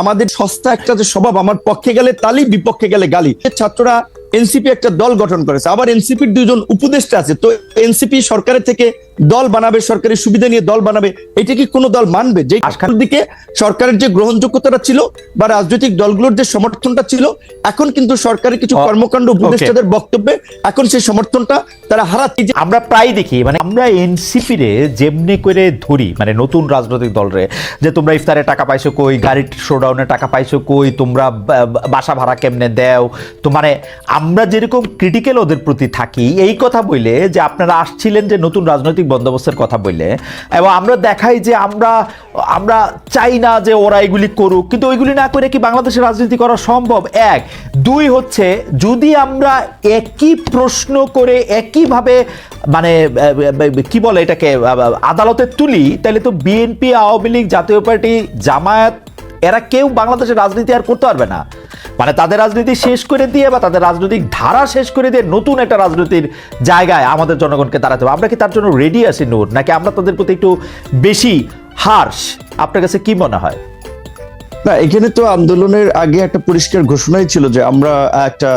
আমাদের সস্তা একটা যে স্বভাব, আমার পক্ষে গেলে তালি, বিপক্ষে গেলে গালি। ছাত্ররা এনসিপি একটা দল গঠন করেছে। আবার এনসিপির দুজন উপদেষ্টা আছে। তো এনসিপি সরকারের থেকে দল বানাবে সরকারি সুবিধা নিয়ে দল বানাবে এটা কি কোনো দল মানবে? যে আজকাল দিকে সরকারের যে গ্রহণযোগ্যতাটা ছিল বা রাজনৈতিক দলগুলোর যে সমর্থনটা ছিল এখন কিন্তু সরকারের কিছু কর্মকাণ্ড উপদেষ্টাদের বক্তব্যে এখন সেই সমর্থনটা তারা হারাচ্ছে। যে আমরা প্রায় দেখি মানে আমরা এনসিপি রে যেমনি করে ধরি মানে নতুন রাজনৈতিক দলরে যে তোমরা ইফতারে টাকা পাইছো কই গাড়ির শোডাউনে টাকা পাইছো কই তোমরা বাসা ভাড়া কেমনে দেও তো মানে আমরা যেরকম ক্রিটিক্যাল ওদের প্রতি থাকি এই কথা বলে যে আপনারা আসছিলেন যে নতুন রাজনৈতিক বন্দোবস্তের কথা বললে, এবং আমরা দেখাই যে আমরা আমরা চাই না যে ওরা এগুলি করুক, কিন্তু ওইগুলি না করে কি বাংলাদেশের রাজনীতি করা সম্ভব? এক। দুই হচ্ছে, যদি আমরা একই প্রশ্ন করে একইভাবে মানে কি বলে এটাকে, আদালতে তুলি, তাহলে তো বিএনপি, আওয়ামী লীগ, জাতীয় পার্টি, জামায়াত, এরা কেউ বাংলাদেশের রাজনীতি আর করতে পারবে না। মানে তাদের রাজনীতি শেষ করে দিয়ে বা তাদের রাজনৈতিক ধারা শেষ করে দিয়ে নতুন একটা রাজনীতির জায়গায় আমাদের জনগণকে দাঁড়াতে হবে। আমরা কি তার জন্য রেডি আছি, নূর? নাকি আমরা তাদের প্রতি একটু বেশি হার্শ আপনার কাছে কি মনে হয়? না, এখানে তো আন্দোলনের আগে একটা পরিষ্কার ঘোষণাই ছিল যে আমরা একটা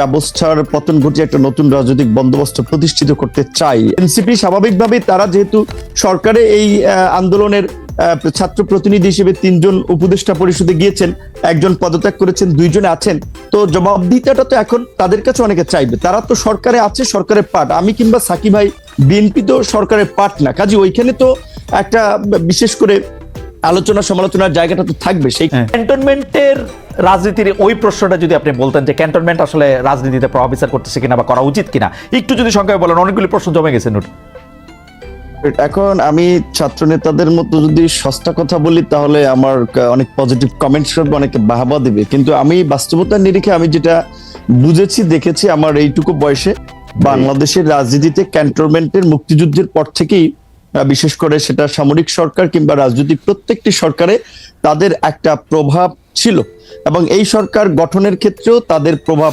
ব্যবস্থার পতন ঘটিয়ে একটা নতুন রাজনৈতিক বন্দোবস্ত প্রতিষ্ঠিত করতে চাই। এনসিপি স্বাভাবিকভাবেই তারা যেহেতু সরকারে এই আন্দোলনের ছাত্র প্রতিনিধি হিসেবে তিনজন উপদেষ্টা পরিষদে গিয়েছেন একজন পদত্যাগ করেছেন দুইজন আছেন। তো জবাবদিহিতাটা তো এখন তাদের কাছে অনেকে চাইবে। তারা তো সরকারে আছে সরকারের পার্ট আমি কিংবা সাকি ভাই বিএনপি তো সরকারের পার্ট না। কাজে ওইখানে তো একটা বিশেষ করে আলোচনা সমালোচনার জায়গাটা তো থাকবে। সেই ক্যান্টনমেন্টের রাজনীতির ওই প্রশ্নটা যদি আপনি বলতেন যে ক্যান্টনমেন্ট আসলে রাজনীতিতে প্রভাব বিস্তার করতেছে কিনা বা করা উচিত কিনা। একটু যদি সংখ্যায় বলেন অনেকগুলি প্রশ্ন জমে গেছে নূর এখন আমি ছাত্র নেতাদের মতো যদি সস্তা কথা বলি, তাহলে আমার অনেক পজিটিভ কমেন্টস করবে, অনেকে বাহাবা দিবে। কিন্তু আমি বাস্তবতার নিরিখে আমি যেটা বুঝেছি, দেখেছি আমার এইটুকু বয়সে বাংলাদেশের রাজনীতিতে ক্যান্টনমেন্টের মুক্তিযুদ্ধের পর থেকেই বিশেষ করে সেটা সামরিক সরকার কিংবা রাজনৈতিক প্রত্যেকটি সরকারে তাদের একটা প্রভাব ছিল। এবং এই সরকার গঠনের ক্ষেত্রেও তাদের প্রভাব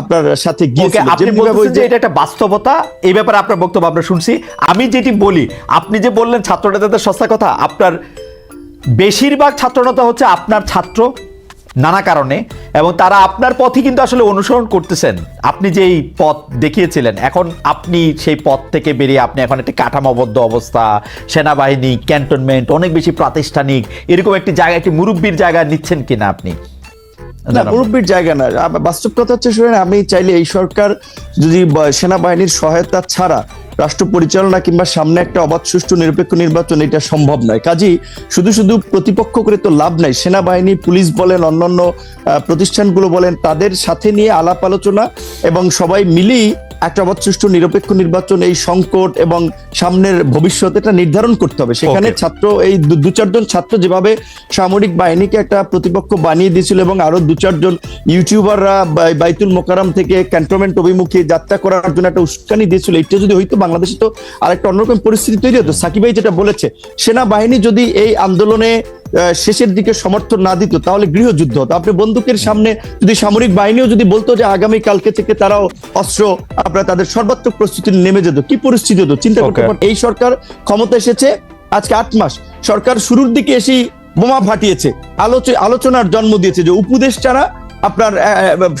আপনার সাথে গিয়েছিল। আপনি বলছেন যে এটা একটা বাস্তবতা এই ব্যাপারে আপনার বক্তব্য আমরা শুনছি। আমি যেটি বলি আপনি যে বললেন ছাত্র নেতাদের সস্তা কথা আপনার বেশিরভাগ ছাত্র নেতা হচ্ছে আপনার ছাত্র নানা কারণে এবং তারা আপনার পথই কিন্তু আসলে অনুসরণ করতেছেন। আপনি যেই পথ দেখিয়েছিলেন এখন আপনি সেই পথ থেকে বেরিয়ে আপনি এখন একটি কাঠামোবদ্ধ অবস্থা সেনাবাহিনী ক্যান্টনমেন্ট অনেক বেশি প্রাতিষ্ঠানিক এরকম একটি জায়গা একটি মুরব্বীর জায়গা নিচ্ছেন কিনা আপনি? মুরব্বীর জায়গা না। বাস্তব কথা হচ্ছে শুনেন আমি চাইলে এই সরকার যদি সেনাবাহিনীর সহায়তা ছাড়া রাষ্ট্র পরিচালনা কিংবা সামনে একটা অবাধ সুষ্ঠু নিরপেক্ষ নির্বাচন এটা সম্ভব নয়। কাজেই শুধু শুধু প্রতিপক্ষ করে তো লাভ নাই। সেনাবাহিনী পুলিশ বলেন অন্যান্য প্রতিষ্ঠানগুলো বলেন তাদের সাথে নিয়ে আলাপ আলোচনা এবং সবাই মিলেই একটা সুষ্ঠু নিরপেক্ষ নির্বাচন এই সংকট এবং সামনের ভবিষ্যৎ এটা নির্ধারণ করতে হবে। সেখানে ছাত্র এই দু চারজন ছাত্র যেভাবে সামরিক বাহিনীকে একটা প্রতিপক্ষ বানিয়ে দিয়েছিল এবং আরও দু চারজন ইউটিউবাররা বাই- বাইতুল মোকারম থেকে ক্যান্টনমেন্ট অভিমুখে যাত্রা করার জন্য একটা উস্কানি দিয়েছিল। এটা যদি হইতো বাংলাদেশে তো আরেকটা অন্যরকম পরিস্থিতি তৈরি হতো। সাকিব ভাই যেটা বলেছে সেনাবাহিনী যদি এই আন্দোলনে শেষের দিকে সমর্থন না দিত তাহলে গৃহযুদ্ধ হতো। আপনি বন্দুকের সামনে যদি সামরিক বাহিনীও যদি বলতো যে আগামী কালকে থেকে তারাও অস্ত্র আপনার তাদের সর্বাত্মক প্রস্তুতি নেমে যেত কি পরিস্থিতি হতো? চিন্তা করতে পারেন এই সরকার ক্ষমতা এসেছে আজকে আট মাস। সরকার শুরুর দিকে এসেই বোমা ফাটিয়েছে। আলোচ- আলোচনার জন্ম দিয়েছে যে উপদেষ্টারা আপনার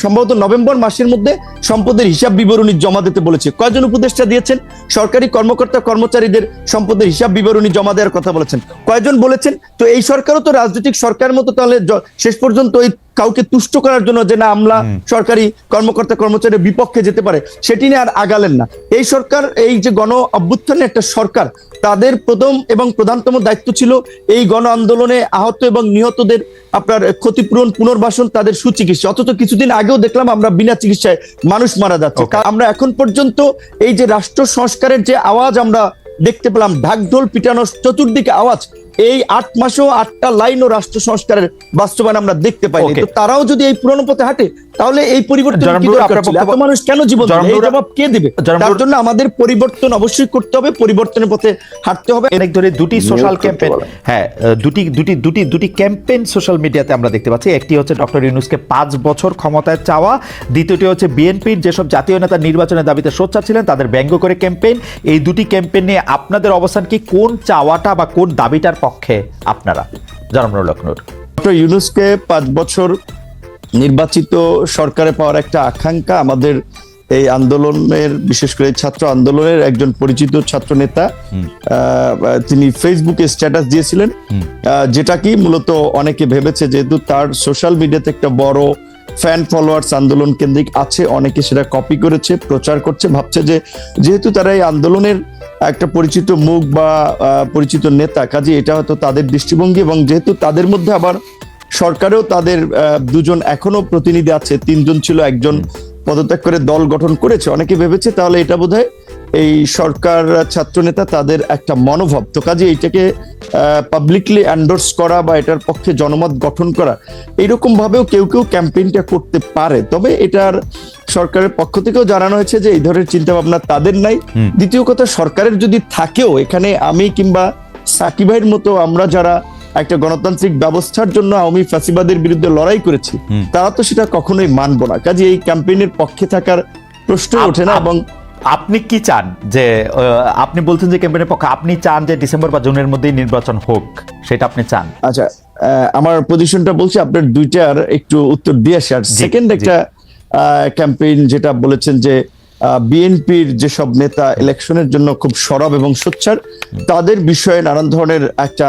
সম্ভবত নভেম্বর মাসের মধ্যে সম্পদের হিসাব বিবরণী জমা দিতে বলেছে। কয়জন উপদেষ্টা দিয়েছেন? সরকারি কর্মকর্তা কর্মচারীদের সম্পদের হিসাব বিবরণী জমা দেওয়ার কথা বলেছেন। কয়জন বলেছেন? তো এই সরকারও তো রাজনৈতিক সরকারের মতো তাহলে শেষ পর্যন্ত ওই কাউকে তুষ্ট করার জন্য যে না আমলা সরকারি কর্মকর্তা কর্মচারীর বিপক্ষে যেতে পারে সেটি নিয়ে আর আগালেন না। এই সরকার এই যে গণ অভ্যুত্থানের একটা সরকার তাদের প্রথম এবং প্রধানতম দায়িত্ব ছিল এই গণ আন্দোলনে আহত এবং নিহতদের আপনার ক্ষতিপূরণ পুনর্বাসন তাদের সুচিকিৎসা অথচ কিছুদিন আগেও দেখলাম আমরা বিনা চিকিৎসায় মানুষ মারা যাচ্ছে. আমরা এখন পর্যন্ত এই যে রাষ্ট্র সংস্কারের যে আওয়াজ আমরা দেখতে পেলাম ঢাকঢোল পিটানোর চতুর্দিকে আওয়াজ এই আট মাসেও আটটা লাইন ও রাষ্ট্র সংস্কারের বাস্তবায়ন আমরা দেখতে Okay. তো তারাও যদি এই পুরনো পথে হাঁটে তাহলে এই পরিবর্তন? এত মানুষ কেন জীবন জবাব কে দিবে? তার জন্য আমাদের পরিবর্তন অবশ্যই করতে হবে পরিবর্তনের পথে হাঁটতে হবে। অনেক ধরে দুটি সোশ্যাল করতে ক্যাম্পেইন হ্যাঁ দুটি দুটি দুটি দুটি ক্যাম্পেইন সোশ্যাল মিডিয়াতে আমরা দেখতে পাচ্ছি। একটি হচ্ছে ডক্টর ইউনুসকে পাঁচ বছর ক্ষমতায় চাওয়া। দ্বিতীয়টি হচ্ছে বিএনপির যেসব জাতীয় নেতা নির্বাচনের দাবিতে সোচ্চার ছিলেন তাদের ব্যঙ্গ করে ক্যাম্পেইন এই দুটি ক্যাম্পেইন নিয়ে আপনাদের অবস্থান কি? কোন চাওয়াটা বা কোন দাবিটার পক্ষে আপনারা। হক নূর ডক্টর ইউনুসকে পাঁচ বছর নির্বাচিত সরকারে পাওয়ার একটা আকাঙ্ক্ষা আমাদের এই আন্দোলনের বিশেষ করে ছাত্র আন্দোলনের একজন পরিচিত ছাত্র নেতা তিনি ফেসবুকে স্ট্যাটাস দিয়েছিলেন যেটা কি মূলত অনেকে ভেবেছে যেহেতু তার সোশ্যাল মিডিয়াতে একটা বড় ফ্যান ফলোয়ার্স আন্দোলন কেন্দ্রিক আছে, অনেকে সেটা কপি করেছে, প্রচার করছে, ভাবছে যে যেহেতু তারা এই আন্দোলনের একটা পরিচিত মুখ বা পরিচিত নেতা কাজে এটা হয়তো তাদের দৃষ্টিভঙ্গি এবং যেহেতু তাদের মধ্যে আবার সরকারেও তাদের দুজন এখনও প্রতিনিধি আছে, তিনজন ছিল, একজন পদত্যাগ করে দল গঠন করেছে, অনেকে ভেবেছে তাহলে এটা বোধহয় এই সরকার ছাত্র নেতা তাদের একটা মনোভাব। তো কাজে এইটাকে পাবলিকলি অ্যান্ডোর্স করা বা এটার পক্ষে জনমত গঠন করা এইরকম ভাবেও কেউ কেউ ক্যাম্পেইনটা করতে পারে। তবে এটার সরকারের পক্ষ থেকেও জানানো হয়েছে যে এই ধরনের চিন্তা ভাবনা তাদের নাই। দ্বিতীয় কথা সরকারের যদি থাকেও এখানে আমি কিংবা সাকিব ভাইয়ের মতো আমরা যারা একটা গণতান্ত্রিক ব্যবস্থার জন্য আওয়ামী ফ্যাসিবাদের বিরুদ্ধে লড়াই করেছি তারা তো সেটা কখনোই মানবো না। কাজে এই ক্যাম্পেইনের পক্ষে থাকার প্রশ্ন ওঠে না এবং আপনি কি চান যে আপনি বলছেন যে ক্যাম্পেনের পক্ষে আপনি চান যে ডিসেম্বর বা জুনের মধ্যেই নির্বাচন হোক সেটা আপনি চান? আচ্ছা আমার পজিশনটা বলছি আপনার দুইটার একটু উত্তর দিয়ে আসি। আর সেকেন্ড একটা ক্যাম্পেইন যেটা বলেছেন যে বিএনপির যেসব নেতা ইলেকশনের জন্য খুব সরব এবং সোচ্চার তাদের বিষয়ে নানান ধরনের একটা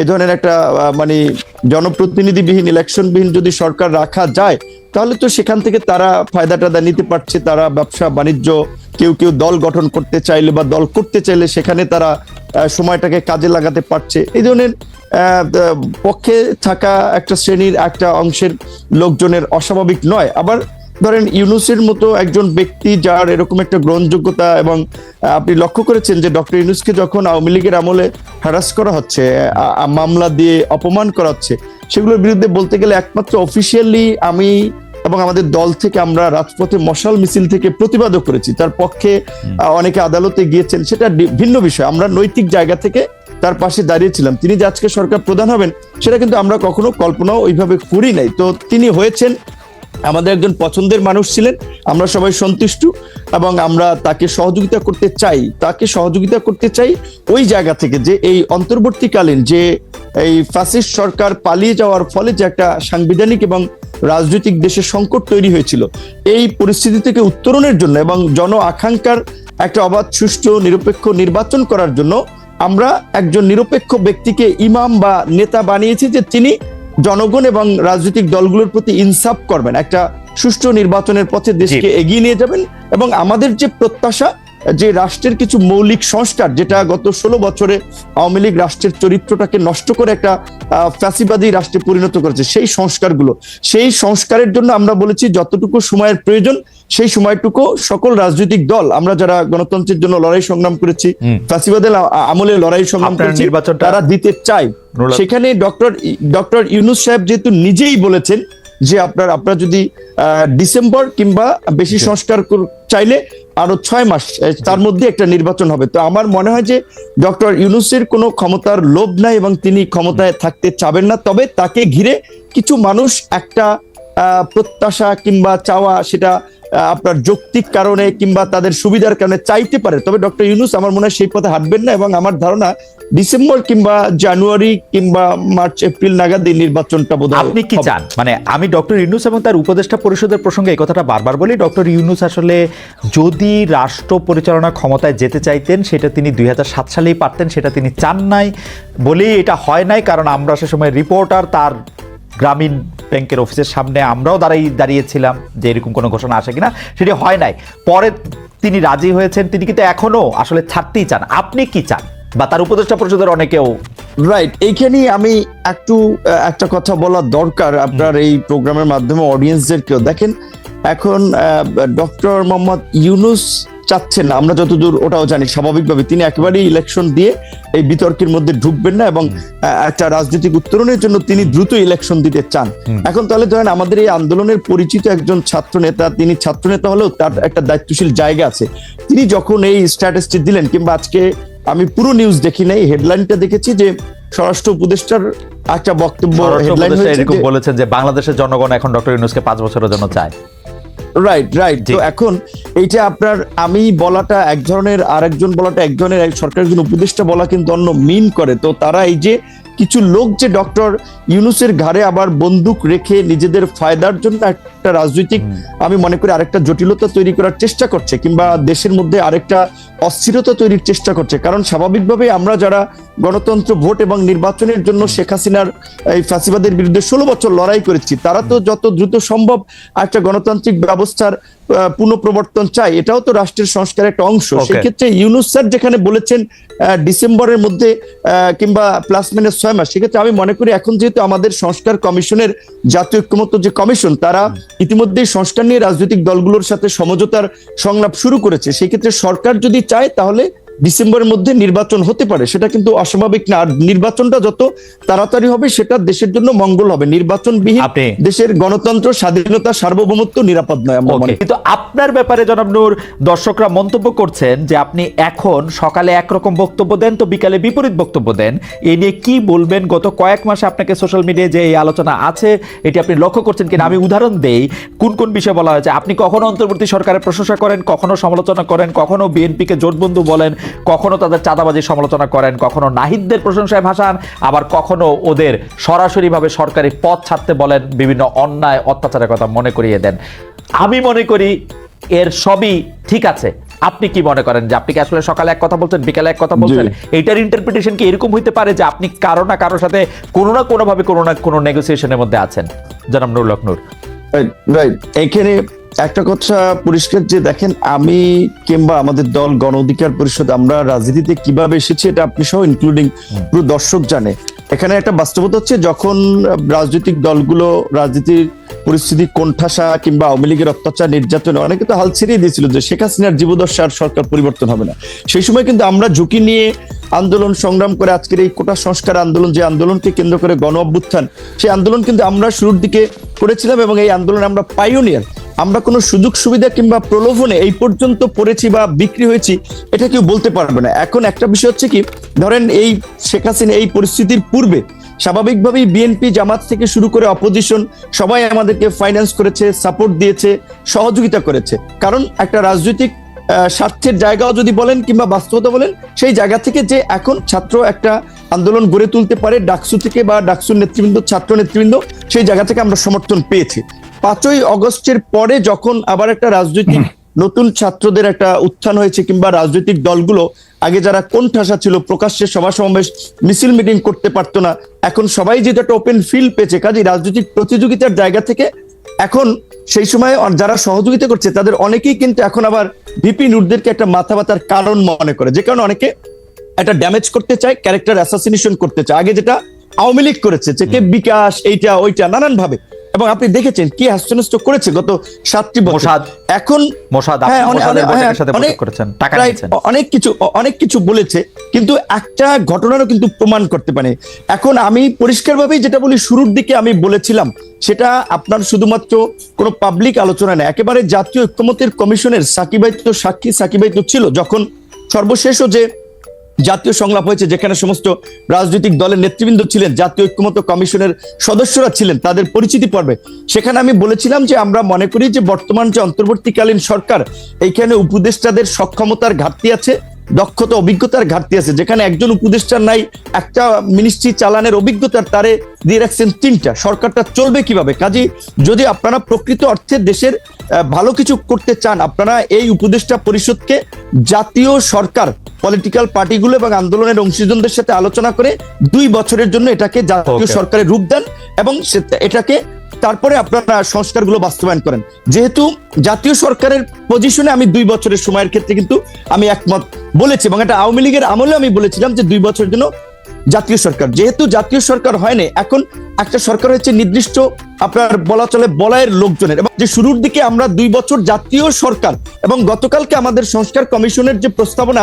এ ধরনের একটা মানে জনপ্রতিনিধিবিহীন ইলেকশনবিহীন যদি সরকার রাখা যায়, তাহলে তো সেখান থেকে তারা ফায়দা টাদা নিতে পারছে। তারা ব্যবসা, বাণিজ্য, কেউ কেউ দল গঠন করতে চাইলে বা দল করতে চাইলে সেখানে তারা সময়টাকে কাজে লাগাতে পারছে। এই ধরনের পক্ষে থাকা একটা শ্রেণির একটা অংশের লোকজনের অস্বাভাবিক নয়। আবার ধরেন ইউনুসের মতো একজন ব্যক্তি যার এরকম একটা গ্রহণযোগ্যতা এবং আপনি লক্ষ্য করেছেন যে ডক্টর ইউনুসকে যখন আওয়ামী লীগের আমলে হ্যারাস করা হচ্ছে মামলা দিয়ে অপমান করা হচ্ছে, সেগুলোর বিরুদ্ধে বলতে গেলে একমাত্র অফিসিয়ালি আমি এবং আমাদের দল থেকে আমরা রাজপথে মশাল মিছিল থেকে প্রতিবাদও করেছি। তার পক্ষে অনেকে আদালতে গিয়েছেন, সেটা ভিন্ন বিষয়। আমরা নৈতিক জায়গা থেকে তার পাশে দাঁড়িয়েছিলাম। তিনি যে আজকে সরকার প্রধান হবেন, সেটা কিন্তু আমরা কখনো কল্পনা ওইভাবে করি নাই। তো তিনি হয়েছেন আমাদের একজন পছন্দের মানুষ ছিলেন, আমরা সবাই সন্তুষ্ট এবং আমরা তাকে সহযোগিতা করতে চাই, তাকে সহযোগিতা করতে চাই ওই জায়গা থেকে যে এই অন্তর্বর্তীকালীন যে এই ফ্যাসিস্ট সরকার পালিয়ে যাওয়ার ফলে যে একটা সাংবিধানিক এবং রাজনৈতিক দেশে সংকট তৈরি হয়েছিল, এই পরিস্থিতি থেকে উত্তরণের জন্য এবং জন আকাঙ্ক্ষার একটা অবাধ, সুষ্ঠু, নিরপেক্ষ নির্বাচন করার জন্য আমরা একজন নিরপেক্ষ ব্যক্তিকে ইমাম বা নেতা বানিয়েছি যে তিনি জনগণ এবং রাজনৈতিক দলগুলোর প্রতি ইনসাফ করবেন। একটা সুষ্ঠু নির্বাচনের পথে দেশকে এগিয়ে নিয়ে যাবেন এবং আমাদের যে প্রত্যাশা যে রাষ্ট্রের কিছু মৌলিক সংস্কার যেটা গত ষোলো বছরে আওয়ামী লীগ রাষ্ট্রের চরিত্রটাকে নষ্ট করে একটা ফ্যাসিবাদী রাষ্ট্রে পরিণত করেছে সেই সংস্কারগুলো। সেই সংস্কারের জন্য আমরা বলেছি যতটুকু সময়ের প্রয়োজন সেই সময়টুকু সকল রাজনৈতিক দল আমরা যারা গণতন্ত্রের জন্য লড়াই সংগ্রাম করেছি ফ্যাসিবাদের আমলে লড়াই সংগ্রাম করেছি তারা দিতে চাই সেখানে ডক্টর ডক্টর ইউনুস সাহেব যেহেতু নিজেই বলেছেন যে আপনার আপনারা যদি আহ, ডিসেম্বর কিংবা বেশি সংস্কার কর- চাইলে আরও ছয় মাস তার মধ্যে একটা নির্বাচন হবে। তো আমার মনে হয় যে ডক্টর ইউনুসের কোনো ক্ষমতার লোভ নাই এবং তিনি ক্ষমতায় থাকতে চাবেন না। তবে তাকে ঘিরে কিছু মানুষ একটা প্রত্যাশা কিংবা চাওয়া সেটা আপনার যৌক্তিক কারণে কিংবা তাদের সুবিধার কারণে চাইতে পারে। তবে ডক্টর ইউনুস আমার মনে হয় সেই পথে হাঁটবেন না এবং আমার ধারণা ডিসেম্বর কিংবা জানুয়ারি কিংবা মার্চ এপ্রিল নাগাদ এই নির্বাচনটা বোধ আপনি কি চান? মানে আমি ডক্টর ইউনুস এবং তার উপদেষ্টা পরিষদের প্রসঙ্গে এই কথাটা বারবার বলি ডক্টর ইউনুস আসলে যদি রাষ্ট্র পরিচালনা ক্ষমতায় যেতে চাইতেন সেটা তিনি দুই হাজার সাত সালেই পারতেন সেটা তিনি চান নাই বলেই এটা হয় নাই কারণ আমরা সে সময় রিপোর্টার তার গ্রামীণ ব্যাংকের অফিসের সামনে আমরাও দাঁড়াই দাঁড়িয়েছিলাম যে এরকম কোনো ঘোষণা আসে কিনা। সেটি হয় নাই। পরে তিনি রাজি হয়েছেন তিনি কিন্তু এখনও আসলে ছাড়তেই চান। আপনি কি চান? বা তার উপদেষ্টা পরিষদের অনেকেও। রাইট এইখানেই আমি একটু একটা কথা বলা দরকার। আপনার এই প্রোগ্রামের মাধ্যমে অডিয়েন্সদেরকেও দেখেন? এখন ডক্টর মোহাম্মদ ইউনুস চাচ্ছেন না। আমরা যতদূর ওটাও জানি স্বাভাবিকভাবে তিনি একেবারেই ইলেকশন দিয়ে এই বিতর্কের মধ্যে ঢুকবেন না এবং একটা রাজনৈতিক উত্তরণের জন্য তিনি দ্রুত ইলেকশন দিতে চান। এখন তাহলে ধরেন আমাদের এই আন্দোলনের পরিচিত একজন ছাত্র নেতা তিনি ছাত্র নেতা হলেও তার একটা দায়িত্বশীল জায়গা আছে। তিনি যখন এই স্ট্যাটাসটি দিলেন কিংবা আজকে আমি পুরো নিউজ দেখি নাই হেডলাইনটা দেখেছি যে স্বরাষ্ট্র উপদেষ্টার একটা বক্তব্য হেডলাইন এরকম বলেছেন যে বাংলাদেশের জনগণ এখন ডক্টর ইউনুসকে পাঁচ বছরের জন্য চায়। রাইট রাইট তো এখন এইটা আপনার আমি বলাটা এক ধরনের আরেকজন বলাটা এক ধরনের এক সরকারের জন্য উপদেষ্টা বলা কিন্তু অন্য মিন করে। তো তারা এই যে কিছু লোক যে ডক্টর ইউনুসের ঘাড়ে আবার বন্দুক রেখে নিজেদের ফায়দার জন্য একটা রাজনৈতিক আমি মনে করি আরেকটা জটিলতা তৈরি করার চেষ্টা করছে কিংবা দেশের মধ্যে আরেকটা অস্থিরতা তৈরির চেষ্টা করছে। কারণ স্বাভাবিকভাবে আমরা যারা গণতন্ত্র ভোট এবং নির্বাচনের জন্য শেখ হাসিনার এই ফাঁসিবাদের বিরুদ্ধে ষোলো বছর লড়াই করেছি তারা তো যত দ্রুত সম্ভব একটা গণতান্ত্রিক ব্যবস্থার পুনঃপ্রবর্তন চাই এটাও তো রাষ্ট্রের সংস্কারের একটা অংশ। সেক্ষেত্রে ইউনুস স্যার যেখানে বলেছেন ডিসেম্বরের মধ্যে আহ, কিংবা প্লাস মাইনাস ছয় মাস সেক্ষেত্রে আমি মনে করি এখন যেহেতু আমাদের সংস্কার কমিশনের জাতীয় ঐক্যমত্য যে কমিশন তারা ইতিমধ্যেই সংস্কার নিয়ে রাজনৈতিক দলগুলোর সাথে সমঝোতার সংলাপ শুরু করেছে। সেক্ষেত্রে সরকার যদি চায় তাহলে ডিসেম্বরের মধ্যে নির্বাচন হতে পারে সেটা কিন্তু অস্বাভাবিক না। আর নির্বাচনটা যত তাড়াতাড়ি হবে সেটা দেশের জন্য মঙ্গল হবে। নির্বাচনবিহীন আপনি- দেশের গণতন্ত্র স্বাধীনতা সার্বভৌমত্ব নিরাপদ নয় আমরা মনে কিন্তু আপনার ব্যাপারে জনাব নূর দর্শকরা মন্তব্য করছেন যে আপনি এখন সকালে একরকম বক্তব্য দেন তো বিকালে বিপরীত বক্তব্য দেন। এ নিয়ে কি বলবেন? গত কয়েক মাসে আপনাকে সোশ্যাল মিডিয়ায় যে এই আলোচনা আছে এটি আপনি লক্ষ্য করছেন কিনা? আমি উদাহরণ দেই কোন কোন বিষয় বলা হয়েছে? আপনি কখনো অন্তর্বর্তী সরকারের প্রশংসা করেন কখনো সমালোচনা করেন কখনো বিএনপিকে জোটবন্ধু বলেন কখনো তাদের চাঁদাবাজির সমালোচনা করেন কখনো নাহিদদের প্রশংসায় ভাসান আবার কখনো ওদের সরাসরিভাবে সরকারি পথ ছাড়তে বলেন বিভিন্ন অন্যায় অত্যাচারের কথা মনে করিয়ে দেন। আমি মনে করি এর সবই ঠিক আছে। আপনি কি মনে করেন যে আপনি কি আসলে সকালে এক কথা বলছেন বিকালে এক কথা বলছেন? এইটার ইন্টারপ্রিটেশন কি এরকম হইতে পারে যে আপনি কারও না কারোর সাথে কোনো না কোনোভাবে কোনো না কোনো নেগোসিয়েশনের মধ্যে আছেন? জনাব নুর। রাইট এখানে একটা কথা পরিষ্কার যে দেখেন, আমি কিংবা আমাদের দল গণ অধিকার পরিষদ, আমরা রাজনীতিতে কীভাবে এসেছি এটা আপনি সহ ইনক্লুডিং পুরো দর্শক জানে। এখানে একটা বাস্তবতা হচ্ছে, যখন রাজনৈতিক দলগুলো রাজনীতির পরিস্থিতি, কোণঠাসা কিংবা আওয়ামী লীগের অত্যাচার, নির্যাতন, অনেকে তো হাল ছেড়েই দিয়েছিল যে শেখ হাসিনার জীবদশা আর সরকার পরিবর্তন হবে না। সেই সময় কিন্তু আমরা ঝুঁকি নিয়ে আন্দোলন সংগ্রাম করে আজকের এই কোটা সংস্কার আন্দোলন, যে আন্দোলনকে কেন্দ্র করে গণ অভ্যুত্থান, সেই আন্দোলন কিন্তু আমরা শুরুর দিকে করেছিলাম এবং এই আন্দোলনে আমরা পাইওনিয়ার আমরা কোনো সুযোগ সুবিধা কিংবা প্রলোভনে এই পর্যন্ত পড়েছি বা বিক্রি হয়েছি, এটা কেউ বলতে পারবে না। এখন একটা বিষয় হচ্ছে কি, ধরেন এই শেখ হাসিনা এই পরিস্থিতির পূর্বে স্বাভাবিকভাবেই বিএনপি জামাত থেকে শুরু করে অপোজিশন সবাই আমাদেরকে ফাইন্যান্স করেছে সাপোর্ট দিয়েছে, সহযোগিতা করেছে। কারণ একটা রাজনৈতিক স্বার্থের জায়গাও যদি বলেন কিংবা বাস্তবতা বলেন, সেই জায়গা থেকে যে এখন ছাত্র একটা আন্দোলন গড়ে তুলতে পারে, ডাকসু থেকে বা ডাকসুর নেতৃবৃন্দ, ছাত্র নেতৃবৃন্দ, সেই জায়গা থেকে আমরা সমর্থন পেয়েছি। পাঁচই অগস্টের পরে যখন আবার একটা রাজনৈতিক নতুন ছাত্রদের একটা উত্থান হয়েছে কিংবা রাজনৈতিক দলগুলো, আগে যারা কোন ঠাসা ছিল, প্রকাশ্যে সভা সমাবেশ, মিছিল মিটিং করতে পারতো না, এখন সবাই যেটা একটা ওপেন ফিল্ড পেয়েছে কাজে রাজনৈতিক প্রতিযোগিতার জায়গা থেকে এখন সেই সময় যারা সহযোগিতা করছে, তাদের অনেকেই কিন্তু এখন আবার ভিপি নুরদেরকে একটা মাথা ব্যথার কারণ মনে করে, যে কারণে অনেকে একটা ড্যামেজ করতে চায় ক্যারেক্টার অ্যাসাসিনেশন করতে চায়। আগে যেটা আওয়ামী লীগ করেছে, যে কে বিকাশ, এইটা, ওইটা নানান ভাবে এবং আপনি দেখেছেন কি হাস্যনষ্ট করেছে গত সাতটি বছর। এখন মোসাদ হ্যাঁ, হ্যাঁ, করেছেন টাকা অনেক কিছু অনেক কিছু বলেছে কিন্তু একটা ঘটনারও কিন্তু প্রমাণ করতে পারে। এখন আমি পরিষ্কারভাবেই যেটা বলি শুরুর দিকে আমি বলেছিলাম সেটা আপনার শুধুমাত্র কোনো পাবলিক আলোচনা না একেবারে জাতীয় ঐক্যমতের কমিশনের সাকিবাই তো সাক্ষী সাকিবাই তো ছিল যখন সর্বশেষও যে জাতীয় সংলাপ হয়েছে, যেখানে সমস্ত রাজনৈতিক দলের নেতৃবৃন্দ ছিলেন, জাতীয় ঐক্যমত কমিশনের সদস্যরা ছিলেন, তাদের পরিচিতি পর্বে। সেখানে আমি বলেছিলাম যে আমরা মনে করি যে বর্তমান যে অন্তর্বর্তীকালীন সরকার, এইখানে উপদেষ্টাদের সক্ষমতার ঘাটতি আছে, দক্ষতা, অভিজ্ঞতার ঘাটতি আছে। যেখানে একজন উপদেষ্টার নাই, একটা মিনিস্ট্রি চালানের অভিজ্ঞতার তারে দিয়ে রাখছেন তিনটা। সরকারটা চলবে কীভাবে? কাজে যদি আপনারা প্রকৃত অর্থে দেশের ভালো কিছু করতে চান আপনারা এই উপদেষ্টা পরিষদকে জাতীয় সরকার পলিটিক্যাল পার্টিগুলো এবং আন্দোলনের অংশীজনদের সাথে আলোচনা করে দুই বছরের জন্য এটাকে জাতীয় সরকারের রূপ দেন এবং এটাকে তারপরে আপনারা সংস্কারগুলো বাস্তবায়ন করেন। যেহেতু জাতীয় সরকারের পজিশনে আমি দুই বছরের সময়ের ক্ষেত্রে কিন্তু আমি একমত বলেছি এবং এটা আওয়ামী লীগের আমলে আমি বলেছিলাম যে দুই বছরের জন্য জাতীয় সরকার। যেহেতু জাতীয় সরকার হয়নি, এখন একটা সরকার হচ্ছে নির্দিষ্ট আপনার বলা চলে বলায়ের লোকজনের। এবং যে শুরুর দিকে আমরা দুই বছর জাতীয় সরকার এবং গতকালকে আমাদের সংস্কার কমিশনের যে প্রস্তাবনা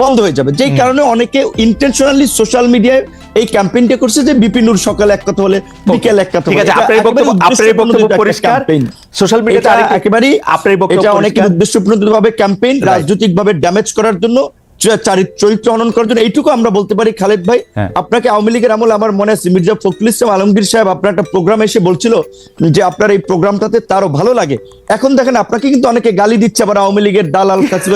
বন্ধ হয়ে যাবে। যেই কারণে অনেকে ইন্টেনশনালি সোশ্যাল মিডিয়ায় এই ক্যাম্পেইনটা করছে যে বিপিনুর সকালে এক কথা বলে বিকেল এক কথা ঠিক আছে আপনার বক্তব্য আপনার বক্তব্য পরিষ্কার। সোশ্যাল মিডিয়াতে একেবারেই আপনার বক্তব্য এটা অনেক উদ্দেশ্যপ্রণোদিতভাবে ভাবে ক্যাম্পেইন রাজনৈতিকভাবে রাজনৈতিক ভাবে ড্যামেজ করার জন্য চরিত্র হনন করার জন্য এইটুকু আমরা বলতে পারি খালেদ ভাই। হ্যাঁ। আপনাকে আওয়ামী লীগের আমল আমার মনে আছে। মির্জা ফখরুল ইসলাম আলমগীর সাহেব আপনার একটা প্রোগ্রাম এসে বলছিল যে আপনার এই প্রোগ্রামটাতে তারও ভালো লাগে। এখন দেখেন আপনাকে কিন্তু অনেকে গালি দিচ্ছে আবার আওয়ামী লীগের দালাল কাছে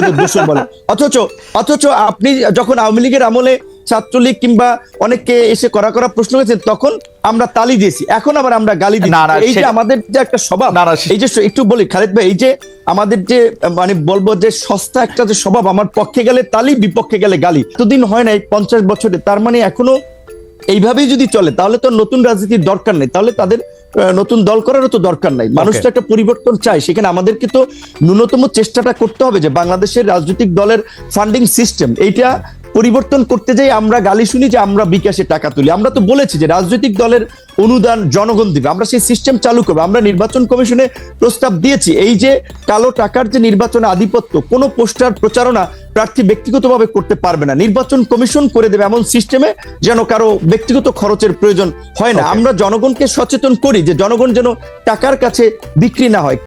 বলে। অথচ অথচ আপনি যখন আওয়ামী লীগের আমলে ছাত্রলীগ কিংবা অনেককে এসে করা করা প্রশ্ন করেছেন তখন আমরা তালি দিয়েছি। এখন আবার আমরা গালি এই যে আমাদের যে একটা স্বভাব এই যে একটু বলি খালেদ ভাই এই যে আমাদের যে মানে বলব যে সস্তা একটা যে স্বভাব আমার পক্ষে গেলে তালি বিপক্ষে গেলে গালি। এতদিন হয় নাই পঞ্চাশ বছরে তার মানে এখনও এইভাবেই যদি চলে তাহলে তো নতুন রাজনীতির দরকার নেই। তাহলে তাদের নতুন দল করারও তো দরকার নাই। মানুষ তো একটা পরিবর্তন চায়। সেখানে আমাদেরকে তো ন্যূনতম চেষ্টাটা করতে হবে যে বাংলাদেশের রাজনৈতিক দলের ফান্ডিং সিস্টেম এইটা পরিবর্তন করতে যাই আমরা গালি শুনি যে আমরা বিকাশে টাকা তুলি। আমরা তো বলেছি যে রাজনৈতিক দলের অনুদান জনগণ দিবে। আমরা সেই সিস্টেম চালু করব। আমরা নির্বাচন কমিশনে প্রস্তাব দিয়েছি। এই যে কালো টাকার যে নির্বাচনে আধিপত্য কোনো পোস্টার প্রচারণা প্রার্থী ব্যক্তিগতভাবে করতে পারবে না। নির্বাচন কমিশন করে দেবে এমন সিস্টেমে যেন কারও ব্যক্তিগত খরচের প্রয়োজন হয় না। আমরা জনগণকে সচেতন করি যে জনগণ যেন টাকার কাছে বিক্রি না হয়।